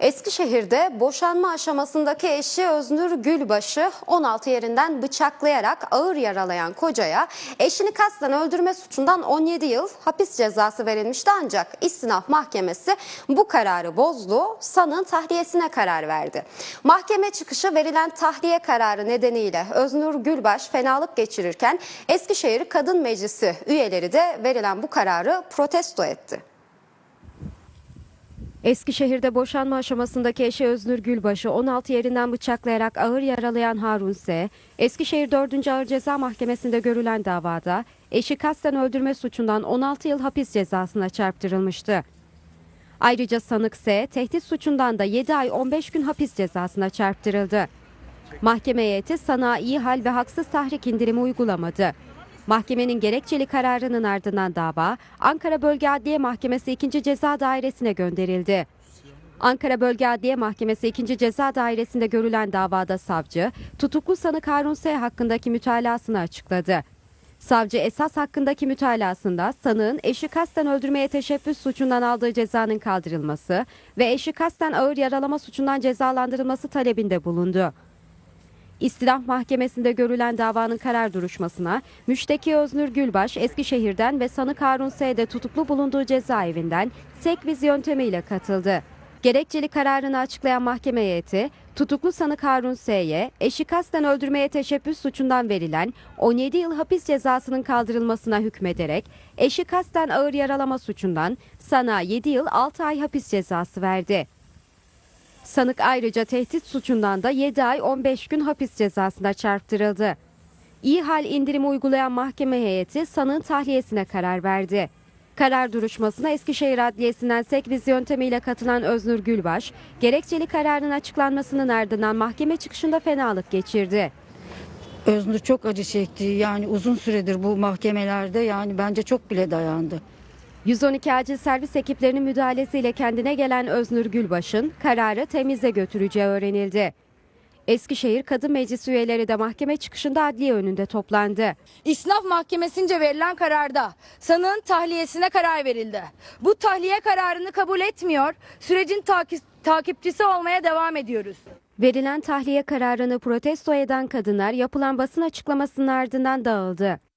Eskişehir'de boşanma aşamasındaki eşi Öznur Gülbaş'ı 16 yerinden bıçaklayarak ağır yaralayan kocaya eşini kasten öldürme suçundan 17 yıl hapis cezası verilmişti ancak istinaf mahkemesi bu kararı bozdu, sanığın tahliyesine karar verdi. Mahkeme çıkışı verilen tahliye kararı nedeniyle Öznur Gülbaş fenalık geçirirken Eskişehir Kadın Meclisi üyeleri de verilen bu kararı protesto etti. Eskişehir'de boşanma aşamasındaki eşi Öznur Gülbaş'ı 16 yerinden bıçaklayarak ağır yaralayan Harun S. Eskişehir 4. Ağır Ceza Mahkemesi'nde görülen davada eşi kasten öldürme suçundan 16 yıl hapis cezasına çarptırılmıştı. Ayrıca sanık S. tehdit suçundan da 7 ay 15 gün hapis cezasına çarptırıldı. Mahkeme heyeti sana iyi hal ve haksız tahrik indirimi uygulamadı. Mahkemenin gerekçeli kararının ardından dava Ankara Bölge Adliye Mahkemesi 2. Ceza Dairesi'ne gönderildi. Ankara Bölge Adliye Mahkemesi 2. Ceza Dairesi'nde görülen davada savcı, tutuklu sanık Harun S. hakkındaki mütalasını açıkladı. Savcı esas hakkındaki mütalasında sanığın eşi kasten öldürmeye teşebbüs suçundan aldığı cezanın kaldırılması ve eşi kasten ağır yaralama suçundan cezalandırılması talebinde bulundu. İstinaf Mahkemesi'nde görülen davanın karar duruşmasına müşteki Öznur Gülbaş Eskişehir'den ve sanık Harun S.'de tutuklu bulunduğu cezaevinden sekviz yöntemiyle katıldı. Gerekçeli kararını açıklayan mahkeme heyeti, tutuklu sanık Harun S.'ye eşi kasten öldürmeye teşebbüs suçundan verilen 17 yıl hapis cezasının kaldırılmasına hükmederek eşi kasten ağır yaralama suçundan sana 7 yıl 6 ay hapis cezası verdi. Sanık ayrıca tehdit suçundan da 7 ay 15 gün hapis cezasına çarptırıldı. İyi hal indirimi uygulayan mahkeme heyeti sanığın tahliyesine karar verdi. Karar duruşmasına Eskişehir Adliyesi'nden sekviz yöntemiyle katılan Öznur Gülbaş, gerekçeli kararın açıklanmasının ardından mahkeme çıkışında fenalık geçirdi. Öznur çok acı çekti. Yani uzun süredir bu mahkemelerde yani bence çok bile dayandı. 112 acil servis ekiplerinin müdahalesiyle kendine gelen Öznur Gülbaş'ın kararı temize götüreceği öğrenildi. Eskişehir Kadın Meclisi üyeleri de mahkeme çıkışında adliye önünde toplandı. İsnaf Mahkemesi'nce verilen kararda sanığın tahliyesine karar verildi. Bu tahliye kararını kabul etmiyor, sürecin takip, takipçisi olmaya devam ediyoruz. Verilen tahliye kararını protesto eden kadınlar yapılan basın açıklamasının ardından dağıldı.